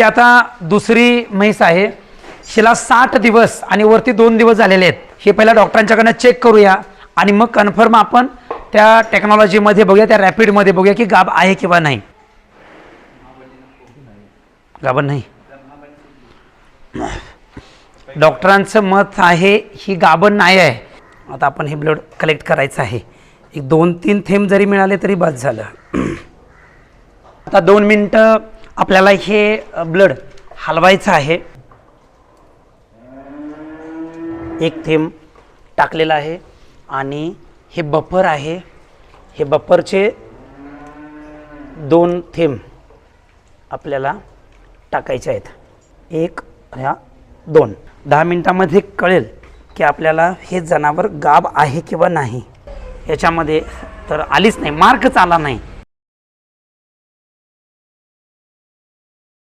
ही आता दुसरी म्हैस आहे. हिला साठ दिवस आणि वरती दोन दिवस झालेले आहेत. हे पहिल्या डॉक्टरांच्याकडनं चेक करूया. आणि मग कन्फर्म आपण त्या टेक्नॉलॉजीमध्ये बघूया त्या रॅपिडमध्ये बघूया की गाब आहे किंवा नाही. गाबन नाही. डॉक्टरांचं मत आहे ही गाबण नाही आहे. आता आपण हे ब्लड कलेक्ट करायचं आहे. एक दोन तीन थेंब जरी मिळाले तरी बस झालं. आता दोन मिनटं आपल्याला हे ब्लड हलवायचं आहे. एक थेंब टाकलेला आहे आणि हे बफर आहे. हे बफरचे दोन थेंब आपल्याला टाकायचे आहेत. एक ह्या दोन. दहा मिनटामध्ये कळेल की आपल्याला हे जनावर गाब आहे किंवा नाही. याच्यामध्ये तर आलीच नाही मार्कच आला नाही.